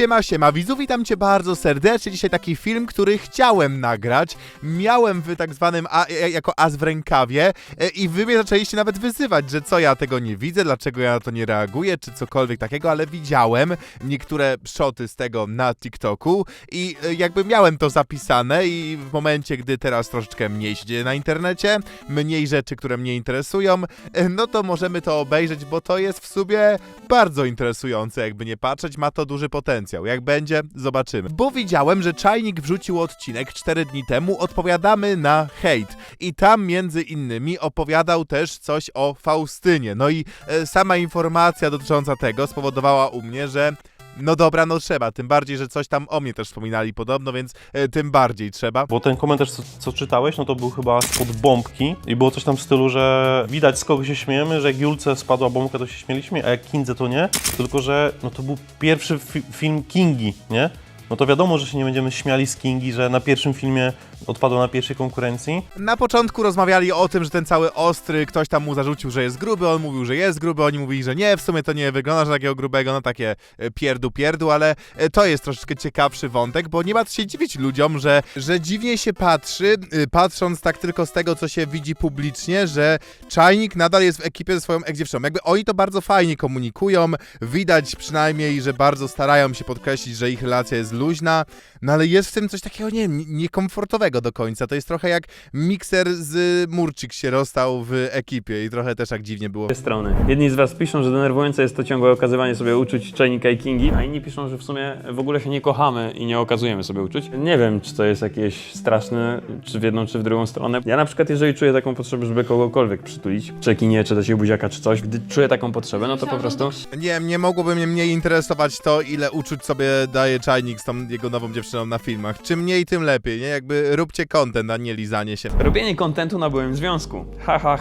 Siema, siema, widzów, witam cię bardzo serdecznie. Dzisiaj taki film, który chciałem nagrać. Miałem w tak zwanym, a, e, jako as w rękawie e, i wy mnie zaczęliście nawet wyzywać, że co ja tego nie widzę, dlaczego ja na to nie reaguję, czy cokolwiek takiego, ale widziałem niektóre szoty z tego na TikToku i e, jakby miałem to zapisane i w momencie, gdy teraz troszeczkę mniej się dzieje na internecie, mniej rzeczy, które mnie interesują, no to możemy to obejrzeć, bo to jest w sobie bardzo interesujące, jakby nie patrzeć, ma to duży potencjał. Jak będzie, zobaczymy. Bo widziałem, że Czajnik wrzucił odcinek 4 dni temu, odpowiadamy na hejt. I tam między innymi opowiadał też coś o Faustynie. No i e, sama informacja dotycząca tego spowodowała u mnie, że no dobra, no trzeba, tym bardziej, że coś tam o mnie też wspominali podobno, więc e, tym bardziej trzeba. Bo ten komentarz, co, co czytałeś, no to był chyba spod bombki i było coś tam w stylu, że widać z kogo się śmiejemy, że jak Julce spadła bombka, to się śmieliśmy, a jak Kindze to nie, tylko że no to był pierwszy fi film Kingi, nie? No to wiadomo, że się nie będziemy śmiali z Kingi, że na pierwszym filmie odpadła na pierwszej konkurencji. Na początku rozmawiali o tym, że ten cały ostry, ktoś tam mu zarzucił, że jest gruby, on mówił, że jest gruby, oni mówili, że nie, w sumie to nie wygląda, że takiego grubego, no takie e, pierdu pierdu, ale e, to jest troszeczkę ciekawszy wątek, bo nie ma co się dziwić ludziom, że, że dziwnie się patrzy, y, patrząc tak tylko z tego, co się widzi publicznie, że Czajnik nadal jest w ekipie ze swoją ex-dziewczyną. Jakby oni to bardzo fajnie komunikują, widać przynajmniej, że bardzo starają się podkreślić, że ich relacja jest luźna, no ale jest w tym coś takiego, nie wiem, niekomfortowego do końca. To jest trochę jak mikser z Murczyk się rozstał w ekipie i trochę też tak dziwnie było. dwie strony. Jedni z was piszą, że denerwujące jest to ciągłe okazywanie sobie uczuć Czajnika i Kingi, a inni piszą, że w sumie w ogóle się nie kochamy i nie okazujemy sobie uczuć. Nie wiem, czy to jest jakieś straszne, czy w jedną, czy w drugą stronę. Ja na przykład, jeżeli czuję taką potrzebę, żeby kogokolwiek przytulić, czy kinie, czy dać jej buziaka, czy coś, gdy czuję taką potrzebę, no to po prostu Nie wiem, nie mogłoby mnie mniej interesować to, ile uczuć sobie daje Czajnik z tą jego nową dziewczyną na filmach. Czym mniej, tym lepiej, nie? Jakby róbcie content, a nie lizanie się. robienie kontentu na byłym związku. Ha, ha.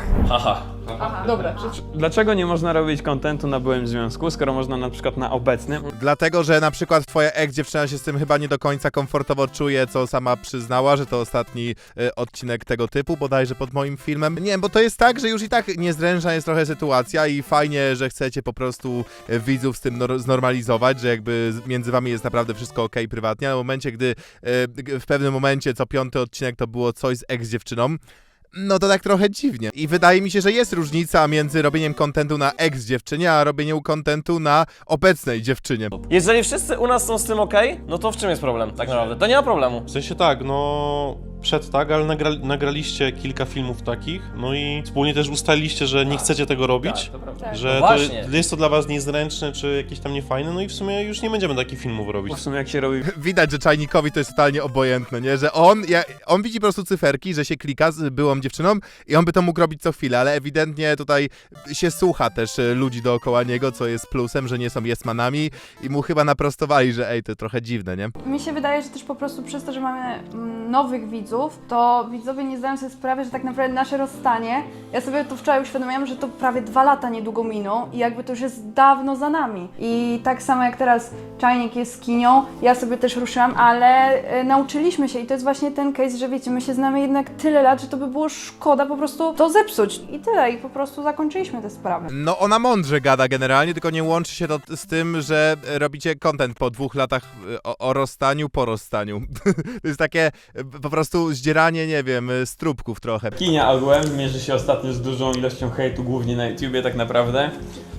Aha, dobra. Dlaczego nie można robić kontentu na byłym związku, skoro można na przykład na obecnym? Dlatego, że na przykład twoja ex-dziewczyna się z tym chyba nie do końca komfortowo czuje, co sama przyznała, że to ostatni y, odcinek tego typu, bodajże pod moim filmem. Nie bo to jest tak, że już i tak niezręczna jest trochę sytuacja i fajnie, że chcecie po prostu y, widzów z tym nor- znormalizować, że jakby między wami jest naprawdę wszystko ok prywatnie, a w momencie, gdy y, w pewnym momencie co piąty odcinek to było coś z ex-dziewczyną, no to tak trochę dziwnie. I wydaje mi się, że jest różnica między robieniem kontentu na ex-dziewczynie, a robieniem kontentu na obecnej dziewczynie. Jeżeli wszyscy u nas są z tym ok, no to w czym jest problem tak naprawdę? To nie ma problemu. W sensie tak, no przed tak, ale nagra, nagraliście kilka filmów takich, no i wspólnie też ustaliliście, że nie chcecie tego robić, że No to, jest to dla was niezręczne, czy jakieś tam niefajne, no i w sumie już nie będziemy takich filmów robić. W sumie jak się robi Widać, że czajnikowi to jest totalnie obojętne, nie? Że on, ja, on widzi po prostu cyferki, że się klika z byłą dziewczyną i on by to mógł robić co chwilę, ale ewidentnie tutaj się słucha też e, ludzi dookoła niego, co jest plusem, że nie są jesmanami i mu chyba naprostowali, że ej, to trochę dziwne, nie? Mi się wydaje, że też po prostu przez to, że mamy mm, nowych widzów, to widzowie nie zdają sobie sprawy, że tak naprawdę nasze rozstanie, ja sobie to wczoraj uświadomiłam, że to prawie dwa lata niedługo miną i jakby to już jest dawno za nami. I tak samo jak teraz Czajnik jest Kinią, ja sobie też ruszyłam, ale e, nauczyliśmy się i to jest właśnie ten case, że wiecie, my się znamy jednak tyle lat, że to by było szkoda po prostu to zepsuć. I tyle, i po prostu zakończyliśmy tę sprawę. No ona mądrze gada generalnie, tylko nie łączy się to z tym, że robicie content po dwóch latach e, o, o rozstaniu, po rozstaniu. to jest takie e, po prostu zdzieranie, nie wiem, e, strubków trochę. Kinia ogółem mierzy się ostatnio z dużą ilością hejtu, głównie na YouTubie tak naprawdę.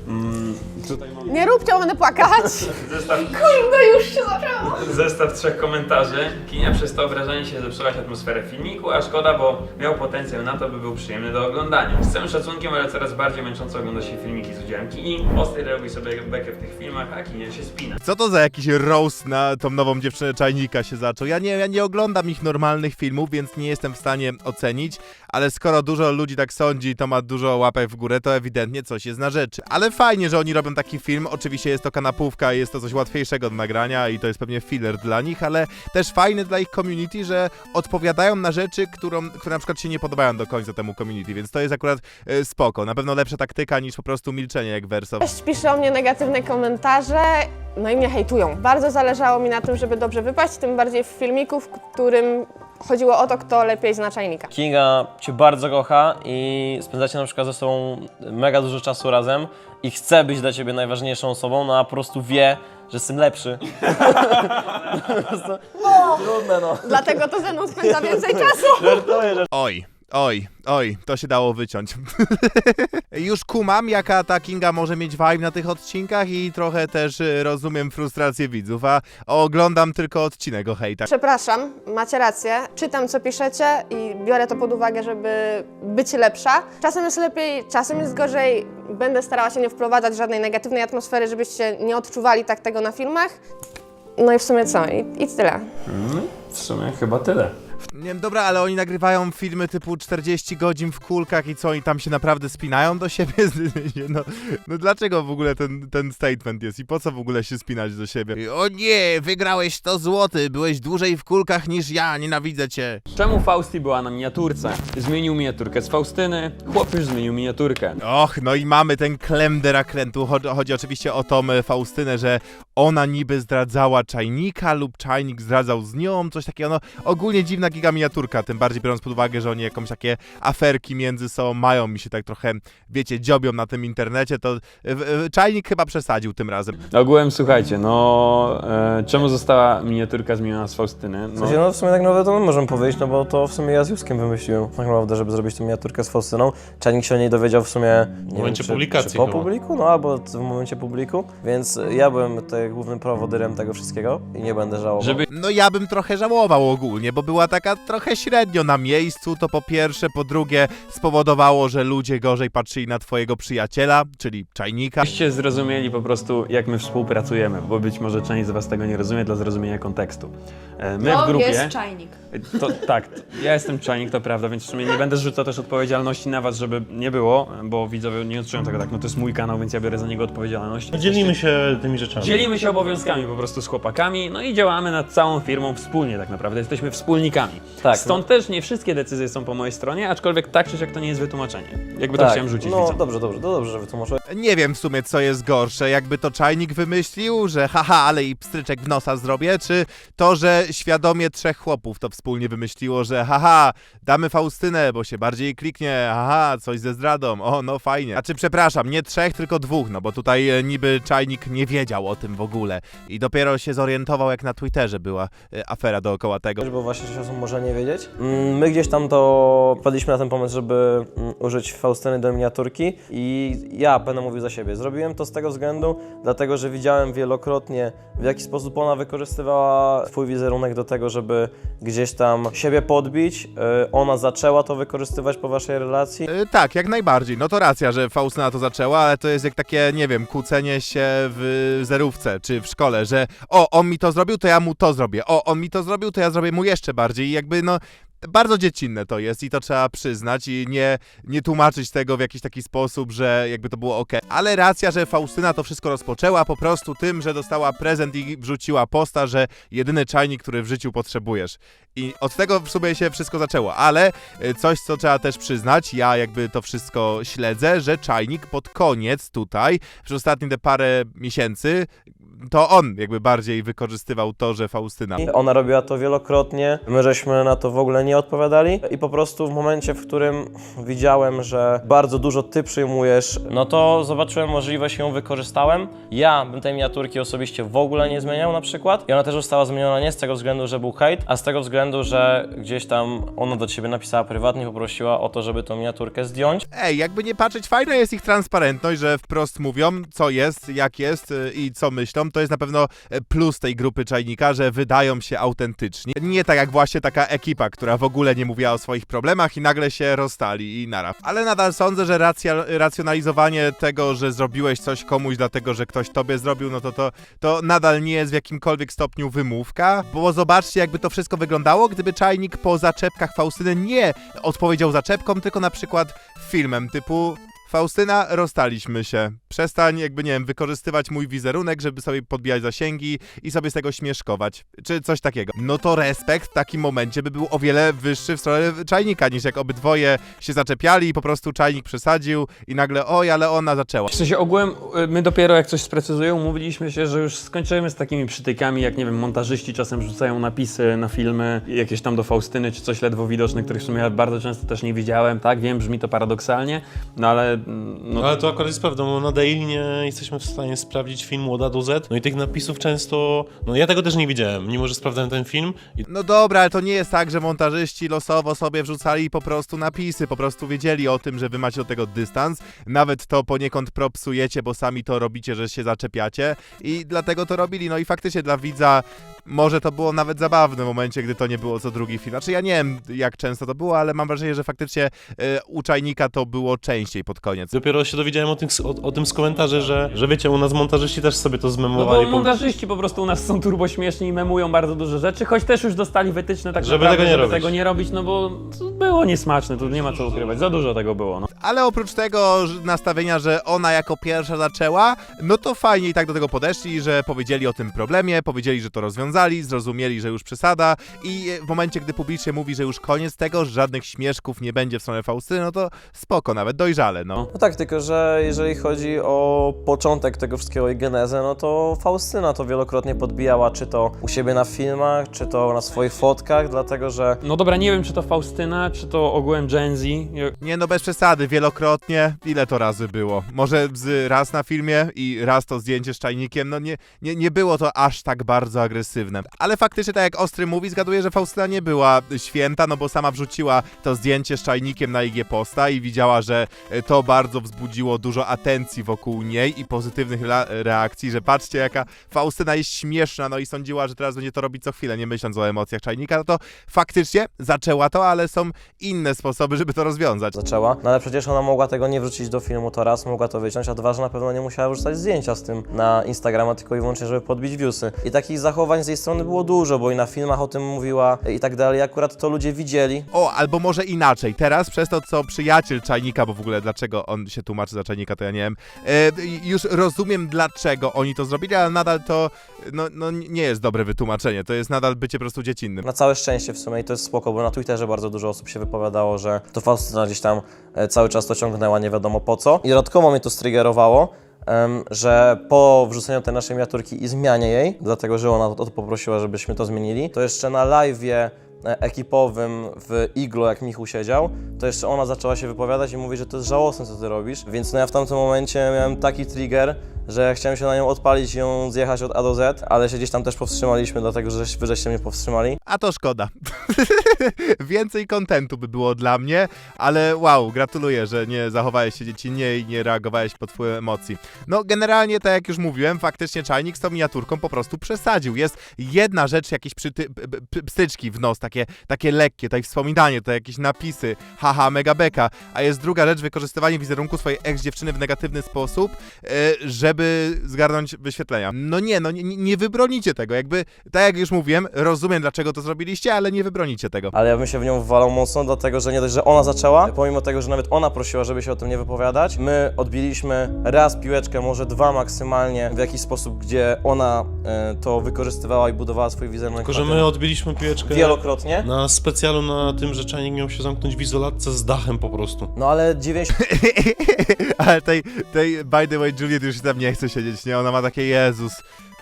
Mm, tutaj mam Nie róbcie, bo będę płakać. zestaw, Kurde, już się zaczęło. zestaw trzech komentarzy. Kinia przez to obrażanie się zepsułaś atmosferę filmiku, a szkoda, bo miał potencjał na to, by był przyjemny do oglądania. Z całym szacunkiem, ale coraz bardziej męcząco ogląda się filmiki z udziałem Kini. Ostry robi sobie bekę w tych filmach, a Kinia się spina. Co to za jakiś roast na tą nową dziewczynę czajnika się zaczął? Ja nie, ja nie oglądam ich normalnych filmów, więc nie jestem w stanie ocenić, ale skoro dużo ludzi tak sądzi i to ma dużo łapek w górę, to ewidentnie coś jest na rzeczy. Ale fajnie, że oni robią taki film. Oczywiście jest to kanapówka, jest to coś łatwiejszego do nagrania i to jest pewnie filler dla nich, ale też fajny dla ich community, że odpowiadają na rzeczy, którą, które na przykład się nie podobają do końca temu community, więc to jest akurat e, spoko. Na pewno lepsza taktyka niż po prostu milczenie jak Verso. Ktoś pisze o mnie negatywne komentarze, no i mnie hejtują. Bardzo zależało mi na tym, żeby dobrze wypaść, tym bardziej w filmiku, w którym chodziło o to, kto lepiej zna czajnika. Kinga cię bardzo kocha i spędzacie na przykład ze sobą mega dużo czasu razem i chce być dla ciebie najważniejszą osobą, no a po prostu wie, że jestem lepszy. po prostu, trudne no. Dlatego to ze mną spędza więcej czasu. Oj, oj, oj, to się dało wyciąć. Już kumam, jaka ta Kinga może mieć vibe na tych odcinkach i trochę też y, rozumiem frustrację widzów, a oglądam tylko odcinek o hejtach. Przepraszam, macie rację. Czytam, co piszecie i biorę to pod uwagę, żeby być lepsza. Czasem jest lepiej, czasem jest gorzej. Będę starała się nie wprowadzać żadnej negatywnej atmosfery, żebyście nie odczuwali tak tego na filmach. No i w sumie co? I, i tyle. W sumie chyba tyle. Nie wiem, dobra, ale oni nagrywają filmy typu 40 godzin w kulkach i co, oni tam się naprawdę spinają do siebie? No, no dlaczego w ogóle ten, ten statement jest i po co w ogóle się spinać do siebie? O nie, wygrałeś 100 zł, byłeś dłużej w kulkach niż ja, nienawidzę cię. Czemu Fausti była na miniaturce? Zmienił miniaturkę z Faustyny, chłop już zmienił miniaturkę. Och, no i mamy ten klemder akrętu. Chodzi, chodzi oczywiście o tą e, Faustynę, że ona niby zdradzała czajnika lub czajnik zdradzał z nią, coś takiego. No ogólnie dziwna giga miniaturka, tym bardziej biorąc pod uwagę, że oni jakąś takie aferki między sobą mają mi się tak trochę, wiecie, dziobią na tym internecie, to e, e, czajnik chyba przesadził tym razem. Ogółem słuchajcie, no e, czemu została miniaturka zmieniona z Faustyny? W No, sensie, no w sumie tak naprawdę to my możemy powiedzieć, no bo to w sumie ja z Juskiem wymyśliłem tak naprawdę, żeby zrobić tę miniaturkę z Faustyną. Czajnik się o niej dowiedział w sumie... Nie momencie wiem, czy, publikacji Czy po chyba. publiku? No albo w momencie publiku, więc ja byłem tutaj głównym prowodyrem tego wszystkiego i nie będę żałował. żeby No ja bym trochę żałował ogólnie, bo była taka trochę średnio na miejscu, to po pierwsze, po drugie spowodowało, że ludzie gorzej patrzyli na twojego przyjaciela, czyli czajnika. Byście zrozumieli po prostu, jak my współpracujemy, bo być może część z Was tego nie rozumie dla zrozumienia kontekstu. E, My w To grupie. jest czajnik. To, tak, t- ja jestem czajnik, to prawda, więc w sumie nie będę zrzucał też odpowiedzialności na Was, żeby nie było, bo widzowie nie odczują tego tak, no to jest mój kanał, więc ja biorę za niego odpowiedzialność. Dzielimy się tymi rzeczami. Dzielimy się obowiązkami po prostu z chłopakami, no i działamy nad całą firmą wspólnie tak naprawdę, jesteśmy wspólnikami. Tak, Stąd też nie wszystkie decyzje są po mojej stronie, aczkolwiek tak czy siak to nie jest wytłumaczenie. Jakby to tak, chciałem rzucić No widzom. dobrze, dobrze, to dobrze, że wytłumaczyłem. Nie wiem w sumie, co jest gorsze, jakby to czajnik wymyślił, że haha, ale i pstryczek w nosa zrobię, czy to, że świadomie trzech chłopów to wspólnie wymyśliło, że haha, damy Faustynę, bo się bardziej kliknie, haha, coś ze zdradą, o, no fajnie. A czy przepraszam, nie trzech, tylko dwóch, no bo tutaj e, niby czajnik nie wiedział o tym w ogóle i dopiero się zorientował, jak na Twitterze była e, afera dookoła tego. Bo właśnie część osób może nie wiedzieć. Mm, My gdzieś tam to wpadliśmy na ten pomysł, żeby mm, użyć Faustyny do miniaturki i ja będę mówił za siebie. Zrobiłem to z tego względu, dlatego że widziałem wielokrotnie, w jaki sposób ona wykorzystywała swój wizerunek do tego, żeby gdzieś tam siebie podbić. Yy, Ona zaczęła to wykorzystywać po waszej relacji. E, Tak, jak najbardziej. No to racja, że Faustyna to zaczęła, ale to jest jak takie, nie wiem, kłócenie się w zerówce czy w szkole, że o, on mi to zrobił, to ja mu to zrobię. O, on mi to zrobił, to ja zrobię mu jeszcze bardziej. I jakby, no, bardzo dziecinne to jest i to trzeba przyznać i nie, nie tłumaczyć tego w jakiś taki sposób, że jakby to było ok. Ale racja, że Faustyna to wszystko rozpoczęła po prostu tym, że dostała prezent i wrzuciła posta, że jedyny czajnik, który w życiu potrzebujesz. I od tego w sumie się wszystko zaczęło, ale e, coś, co trzeba też przyznać, ja jakby to wszystko śledzę, że czajnik pod koniec tutaj, przez ostatnie te parę miesięcy, to on jakby bardziej wykorzystywał to, że Faustyna. Ona robiła to wielokrotnie, my żeśmy na to w ogóle nie odpowiadali i po prostu w momencie, w którym widziałem, że bardzo dużo ty przyjmujesz, no to zobaczyłem możliwość i ją wykorzystałem. Ja bym tej miniaturki osobiście w ogóle nie zmieniał na przykład i ona też została zmieniona nie z tego względu, że był hejt, a z tego względu, że gdzieś tam ona do ciebie napisała prywatnie, poprosiła o to, żeby tą miniaturkę zdjąć. Ej, jakby nie patrzeć, fajna jest ich transparentność, że wprost mówią, co jest, jak jest y, i co myślą. To jest na pewno e, plus tej grupy czajnika, że wydają się autentyczni. Nie tak jak właśnie taka ekipa, która w ogóle nie mówiła o swoich problemach i nagle się rozstali i nara. Ale nadal sądzę, że racja, racjonalizowanie tego, że zrobiłeś coś komuś dlatego, że ktoś tobie zrobił, no to, to to nadal nie jest w jakimkolwiek stopniu wymówka, bo zobaczcie jakby to wszystko wyglądało, gdyby czajnik po zaczepkach Faustyny nie odpowiedział zaczepką, tylko na przykład filmem typu Faustyna, rozstaliśmy się. Przestań, jakby nie wiem, wykorzystywać mój wizerunek, żeby sobie podbijać zasięgi i sobie z tego śmieszkować, czy coś takiego. No to respekt w takim momencie by był o wiele wyższy w stronę czajnika, niż jak obydwoje się zaczepiali i po prostu czajnik przesadził i nagle, oj, ale ona zaczęła. W sensie ogółem y, my dopiero jak coś sprecyzują, umówiliśmy się, że już skończymy z takimi przytykami, jak nie wiem, montażyści czasem rzucają napisy na filmy, jakieś tam do Faustyny, czy coś ledwo widoczne, których w sumie ja bardzo często też nie widziałem, tak, wiem, brzmi to paradoksalnie, no ale no, Ale to akurat jest prawda, bo na Daily nie jesteśmy w stanie sprawdzić filmu od A do Z. No i tych napisów często. No ja tego też nie widziałem, mimo że sprawdzałem ten film. I No dobra, ale to nie jest tak, że montażyści losowo sobie wrzucali po prostu napisy, po prostu wiedzieli o tym, że wy macie do tego dystans. Nawet to poniekąd propsujecie, bo sami to robicie, że się zaczepiacie i dlatego to robili. No i faktycznie dla widza może to było nawet zabawne w momencie, gdy to nie było co drugi film. Znaczy ja nie wiem, jak często to było, ale mam wrażenie, że faktycznie e, u Czajnika to było częściej pod koniec. dopiero się dowiedziałem o, tych, o, o tym z komentarzy, że, że wiecie, u nas montażyści też sobie to No zmemowali. bo po- montażyści po prostu u nas są turbo śmieszni i memują bardzo dużo rzeczy, choć też już dostali wytyczne tak Żeby naprawdę, tego nie żeby robić. tego nie robić, no bo to było niesmaczne, tu nie ma co ukrywać, za dużo tego było, no. Ale oprócz tego że- nastawienia, że ona jako pierwsza zaczęła, no to fajnie i tak do tego podeszli, że powiedzieli o tym problemie, powiedzieli, że to rozwiązali, zrozumieli, że już przesada i w momencie, gdy publicznie mówi, że już koniec tego, że żadnych śmieszków nie będzie w stronę Faustyny, no to spoko, nawet dojrzale, no. No tak, tylko że jeżeli chodzi o początek tego wszystkiego i genezę, no to Faustyna to wielokrotnie podbijała, czy to u siebie na filmach, czy to na swoich fotkach, dlatego że No dobra, nie wiem czy to Faustyna, czy to ogółem Gen Z. Ja- Nie no, bez przesady, wielokrotnie, ile to razy było? Może z raz na filmie i raz to zdjęcie z czajnikiem, no nie, nie, nie było to aż tak bardzo agresywne. Ale faktycznie, tak jak Ostry mówi, zgaduję, że Faustyna nie była święta, no bo sama wrzuciła to zdjęcie z czajnikiem na IG posta i widziała, że e, to bardzo wzbudziło dużo atencji wokół niej i pozytywnych reakcji, że patrzcie jaka Faustyna jest śmieszna, no i sądziła, że teraz będzie to robić co chwilę, nie myśląc o emocjach czajnika, no to faktycznie zaczęła to, ale są inne sposoby, żeby to rozwiązać. zaczęła. No ale przecież ona mogła tego nie wrzucić do filmu, to raz mogła to wyciąć, a dwa, że na pewno nie musiała wrzucać zdjęcia z tym na Instagrama, tylko i wyłącznie, żeby podbić viewsy. I takich zachowań z jej strony było dużo, bo i na filmach o tym mówiła i tak dalej. Akurat to ludzie widzieli, O, albo może inaczej. Teraz przez to, co przyjaciel czajnika, bo w ogóle dlaczego on się tłumaczy za czajnika, to ja nie wiem. E, już rozumiem, dlaczego oni to zrobili, ale nadal to no, no, nie jest dobre wytłumaczenie. To jest nadal bycie po prostu dziecinnym. Na całe szczęście w sumie i to jest spoko, bo na Twitterze bardzo dużo osób się wypowiadało, że to Faustyna gdzieś tam e, cały czas to ciągnęła nie wiadomo po co. I dodatkowo mnie to striggerowało, że po wrzuceniu tej naszej miniaturki i zmianie jej, dlatego że ona o to poprosiła, żebyśmy to zmienili, to jeszcze na live'ie ekipowym w Iglo, jak Michu siedział, to jeszcze ona zaczęła się wypowiadać i mówi, że to jest żałosne, co ty robisz. Więc no ja w tamtym momencie miałem taki trigger, że chciałem się na nią odpalić i ją zjechać od A do Z, ale się gdzieś tam też powstrzymaliśmy, dlatego że wy żeście mnie powstrzymali. A to szkoda. Więcej kontentu by było dla mnie, ale wow, gratuluję, że nie zachowałeś się dziecinnie i nie reagowałeś pod wpływem emocji. No, generalnie, tak jak już mówiłem, faktycznie czajnik z tą miniaturką po prostu przesadził. Jest jedna rzecz, jakieś przyty- pstyczki w nos, takie, takie lekkie, tutaj wspominanie, to jakieś napisy, haha, mega beka, a jest druga rzecz, wykorzystywanie wizerunku swojej ex-dziewczyny w negatywny sposób, e, żeby zgarnąć wyświetlenia. No nie, no nie, nie wybronicie tego, jakby, tak jak już mówiłem, rozumiem dlaczego to zrobiliście, ale nie wybronicie tego. Ale ja bym się w nią wwalał mocno, dlatego że nie dość, że ona zaczęła, pomimo tego, że nawet ona prosiła, żeby się o tym nie wypowiadać, my odbiliśmy raz piłeczkę, może dwa maksymalnie, w jakiś sposób, gdzie ona e, to wykorzystywała i budowała swój wizerunek. Tylko, że na my tym odbiliśmy piłeczkę Wielokrotnie. na specjalu na tym, że czajnik miał się zamknąć w izolatce z dachem po prostu. No ale 90 Ale tej, tej, by the way, Juliet już tam nie chce siedzieć, nie? Ona ma takie, Jezus,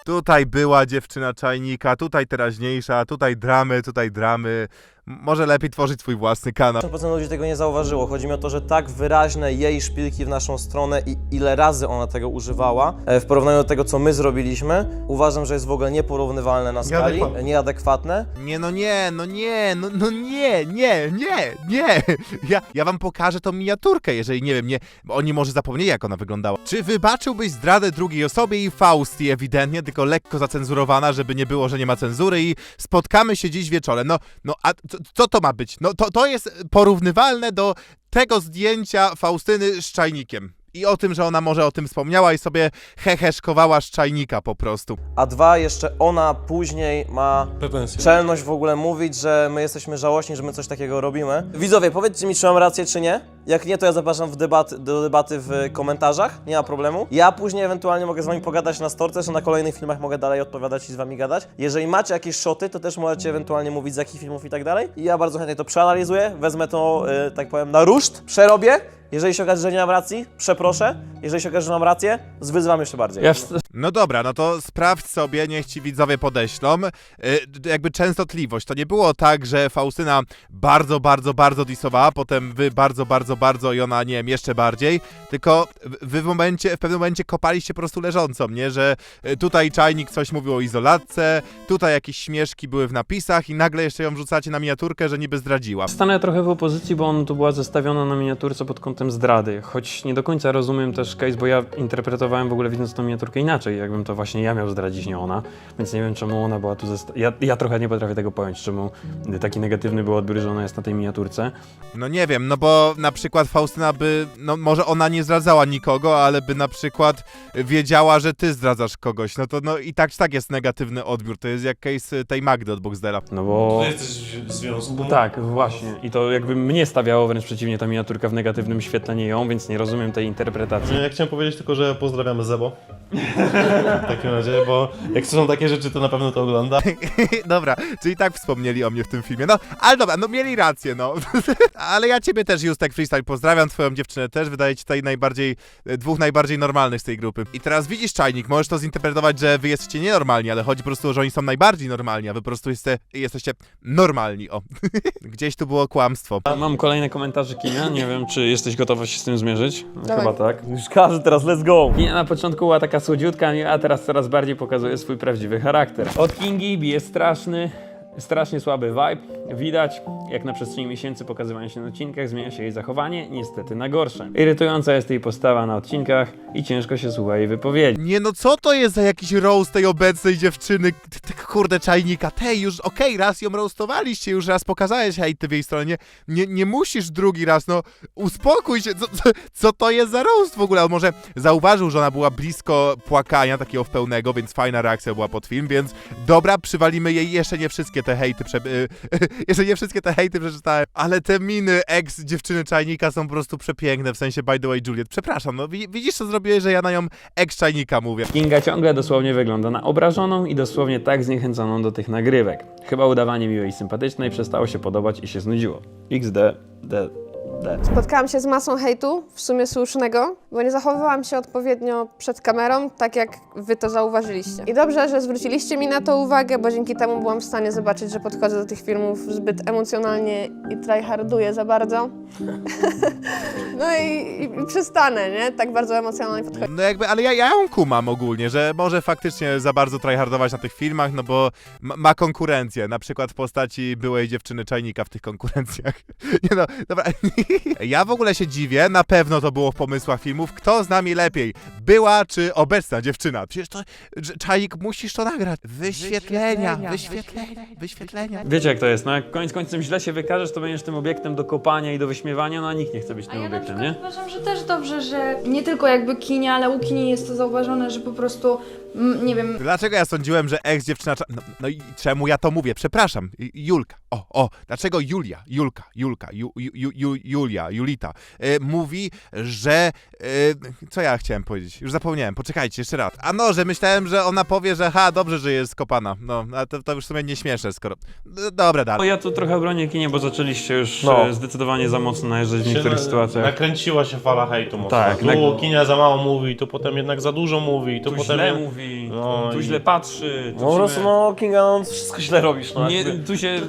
tutaj była dziewczyna czajnika, tutaj teraźniejsza, tutaj dramy, tutaj dramy. Może lepiej tworzyć swój własny kanał. 90% ludzi tego nie zauważyło. Chodzi mi o to, że tak wyraźne jej szpilki w naszą stronę i ile razy ona tego używała e, w porównaniu do tego, co my zrobiliśmy, uważam, że jest w ogóle nieporównywalne na skali, Nieadekwatne. nieadekwatne. Nie, no nie, no nie, no, no nie, nie, nie, nie. Ja, ja wam pokażę tą miniaturkę, jeżeli nie wiem, nie, bo oni może zapomnieli, jak ona wyglądała. Czy wybaczyłbyś zdradę drugiej osobie i Fausti ewidentnie, tylko lekko zacenzurowana, żeby nie było, że nie ma cenzury i spotkamy się dziś wieczorem. No, no, a co, co to ma być? No, to, to jest porównywalne do tego zdjęcia Faustyny z czajnikiem. I o tym, że ona może o tym wspomniała i sobie heheszkowała z czajnika po prostu. A dwa, jeszcze ona później ma Pretensje. czelność w ogóle mówić, że my jesteśmy żałośni, że my coś takiego robimy. Widzowie, powiedzcie mi, czy mam rację, czy nie. Jak nie, to ja zapraszam w debat, do debaty w komentarzach, nie ma problemu. Ja później ewentualnie mogę z wami pogadać na storce, że na kolejnych filmach mogę dalej odpowiadać i z wami gadać. Jeżeli macie jakieś szoty, to też możecie ewentualnie mówić z jakich filmów i tak dalej. I ja bardzo chętnie to przeanalizuję, wezmę to, y, tak powiem, na ruszt, przerobię. Jeżeli się okaże, że nie mam racji, przeproszę. Jeżeli się okaże, że mam rację, zwyzywam jeszcze bardziej. Ja w, No dobra, no to sprawdź sobie, niech ci widzowie podeślą. Y, jakby częstotliwość. To nie było tak, że Faustyna bardzo, bardzo, bardzo disowała, potem wy bardzo, bardzo, bardzo i ona, nie wiem, jeszcze bardziej. Tylko wy w momencie, w pewnym momencie kopaliście po prostu leżącą, nie? Że y, tutaj czajnik coś mówił o izolatce, tutaj jakieś śmieszki były w napisach i nagle jeszcze ją wrzucacie na miniaturkę, że niby zdradziła. Stanę trochę w opozycji, bo on tu była zestawiona na miniaturce pod kątem zdrady, choć nie do końca rozumiem też case, bo ja interpretowałem w ogóle widząc tą miniaturkę inaczej, jakbym to właśnie ja miał zdradzić, nie ona, więc nie wiem czemu ona była tu zestawiona. Ja, ja trochę nie potrafię tego pojąć, czemu taki negatywny był odbiór, że ona jest na tej miniaturce. No nie wiem, no bo na przykład Faustyna by, no może ona nie zdradzała nikogo, ale by na przykład wiedziała, że ty zdradzasz kogoś, no to no i tak czy tak jest negatywny odbiór, to jest jak case tej Magdy od Boxdela. No bo... jesteś w związku. Tak, właśnie. I to jakby mnie stawiało wręcz przeciwnie ta miniaturka w negatywnym świetle, nie ją, więc nie rozumiem tej interpretacji. Ja chciałem powiedzieć tylko, że pozdrawiamy Zebo. w takim razie, bo jak są takie rzeczy, to na pewno to ogląda. dobra, czyli tak wspomnieli o mnie w tym filmie, no ale dobra, no mieli rację, no. ale ja ciebie też, Justek Freestyle, pozdrawiam, twoją dziewczynę też, wydaje ci tutaj najbardziej, e, dwóch najbardziej normalnych z tej grupy. I teraz widzisz, Czajnik, możesz to zinterpretować, że wy jesteście nienormalni, ale chodzi po prostu, że oni są najbardziej normalni, a wy po prostu jeste, jesteście normalni, o. Gdzieś tu było kłamstwo. Mam kolejne komentarze Kinia, nie wiem czy jesteś gotowa się z tym zmierzyć? No, Dawaj. Chyba tak. Już każdy teraz, let's go! Kinia na początku była taka słodziutka, a teraz coraz bardziej pokazuje swój prawdziwy charakter. Od Kingi bije straszny, strasznie słaby vibe. Widać, jak na przestrzeni miesięcy pokazywania się na odcinkach zmienia się jej zachowanie, niestety na gorsze. Irytująca jest jej postawa na odcinkach i ciężko się słucha jej wypowiedzi. Nie no, co to jest za jakiś roast tej obecnej dziewczyny, t- t- kurde czajnika, tej już, okej, raz ją roastowaliście, już raz pokazałeś hejty w jej stronie, nie, nie musisz drugi raz, no, uspokój się, co, co, co to jest za roast w ogóle, on może zauważył, że ona była blisko płakania takiego w pełnego, więc fajna reakcja była pod film, więc dobra, przywalimy jej jeszcze nie wszystkie te hejty, prze, y, jeszcze nie wszystkie te hejty przeczytałem, ale te miny ex dziewczyny czajnika są po prostu przepiękne, w sensie by the way Juliet, przepraszam, no wi- widzisz co zrobiłeś, że ja na nią ex czajnika mówię. Kinga ciągle dosłownie wygląda na obrażoną i dosłownie tak zniechęconą do tych nagrywek. Chyba udawanie miłej i sympatycznej przestało się podobać i się znudziło. XD, D, D. Spotkałam się z masą hejtu, w sumie słusznego, bo nie zachowywałam się odpowiednio przed kamerą, tak jak wy to zauważyliście. I dobrze, że zwróciliście mi na to uwagę, bo dzięki temu byłam w stanie zobaczyć, że podchodzę do tych filmów zbyt emocjonalnie i tryharduję za bardzo. no i, i, i przestanę, nie? Tak bardzo emocjonalnie podchodzić. No jakby, ale ja, ja ją kumam ogólnie, że może faktycznie za bardzo tryhardować na tych filmach, no bo ma, ma konkurencję, na przykład w postaci byłej dziewczyny czajnika w tych konkurencjach. Nie no, dobra. ja w ogóle się dziwię, na pewno to było w pomysłach filmów, kto z nami lepiej, była czy obecna dziewczyna? Przecież to, czajnik, musisz to nagrać. Wyświetlenia, wyświetlenia, wyświetlenia. Wiecie jak to jest, no jak koniec końcem źle się wykażesz, to będziesz tym obiektem do kopania i do wyśmiewania, no a nikt nie chce być A tym ja na obiektem, przykład nie? uważam, że też dobrze, że nie tylko jakby kinia, ale u kini jest to zauważone, że po prostu, mm, nie wiem, Dlaczego ja sądziłem, że ex dziewczyna. cza- No, no i czemu ja to mówię? Przepraszam, J- Julka. O, o, dlaczego Julia, Julka, Julka, Ju, Ju, Ju, Ju, Julia, Julita e, mówi, że. E, co ja chciałem powiedzieć? Już zapomniałem, poczekajcie, jeszcze raz. A no, że myślałem, że ona powie, że ha, dobrze, że jest kopana. No, ale to, to już w sumie nie śmieszne, skoro. Dobra, No dalej. ja tu trochę bronię kinie, bo zaczęliście już No. e, zdecydowanie za mocno najeżdżać w niektórych Się na- sytuacjach. Nakręciła się fala hejtu mocno. Tak, Tu nag- Kinia za mało mówi, tu potem jednak za dużo mówi, tu, Tu potem... źle mówi, No tu i- źle patrzy. Tu No po prostu, no Kinga, no wszystko źle robisz, no. Nie, tu się,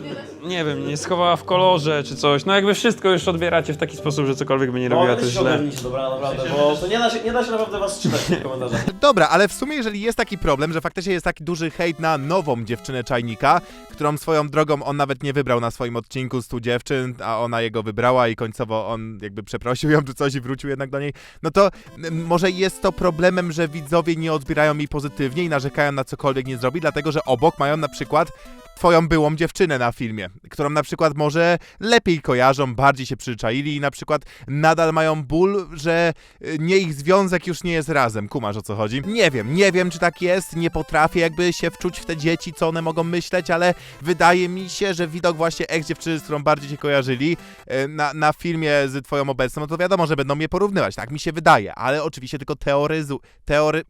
nie wiem, nie schowała w kolorze czy coś. No jakby wszystko już w taki sposób, że cokolwiek by nie robiła, to jest źle. dobra, naprawdę, bo to nie da się, nie da się naprawdę was czytać w tych komentarzach. Dobra, ale w sumie, jeżeli jest taki problem, że faktycznie jest taki duży hejt na nową dziewczynę czajnika, którą swoją drogą on nawet nie wybrał na swoim odcinku 100 dziewczyn, a ona jego wybrała i końcowo on jakby przeprosił ją czy coś i wrócił jednak do niej, no to m, może jest to problemem, że widzowie nie odbierają jej pozytywnie i narzekają na cokolwiek nie zrobi, dlatego że obok mają na przykład twoją byłą dziewczynę na filmie, którą na przykład może lepiej kojarzą, bardziej się przyczaili i na przykład nadal mają ból, że y, nie ich związek już nie jest razem. Kumasz o co chodzi? Nie wiem, nie wiem czy tak jest, nie potrafię jakby się wczuć w te dzieci, co one mogą myśleć, ale wydaje mi się, że widok właśnie ex-dziewczyny, z którą bardziej się kojarzyli y, na, na filmie z twoją obecną, no to wiadomo, że będą mnie porównywać, tak mi się wydaje, ale oczywiście tylko teoryzu... teory...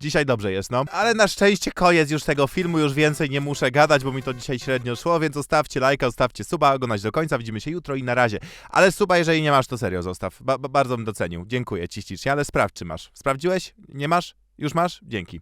Dzisiaj dobrze jest, no. Ale na szczęście koniec już tego filmu, już więcej nie muszę gadać, bo mi to dzisiaj średnio szło, więc zostawcie lajka, zostawcie suba, oglądać do końca, widzimy się jutro i na razie. Ale suba, jeżeli nie masz, to serio zostaw. Ba ba bardzo bym docenił. Dziękuję ci ślicznie, ale sprawdź, czy masz. Sprawdziłeś? Nie masz? Już masz? Dzięki.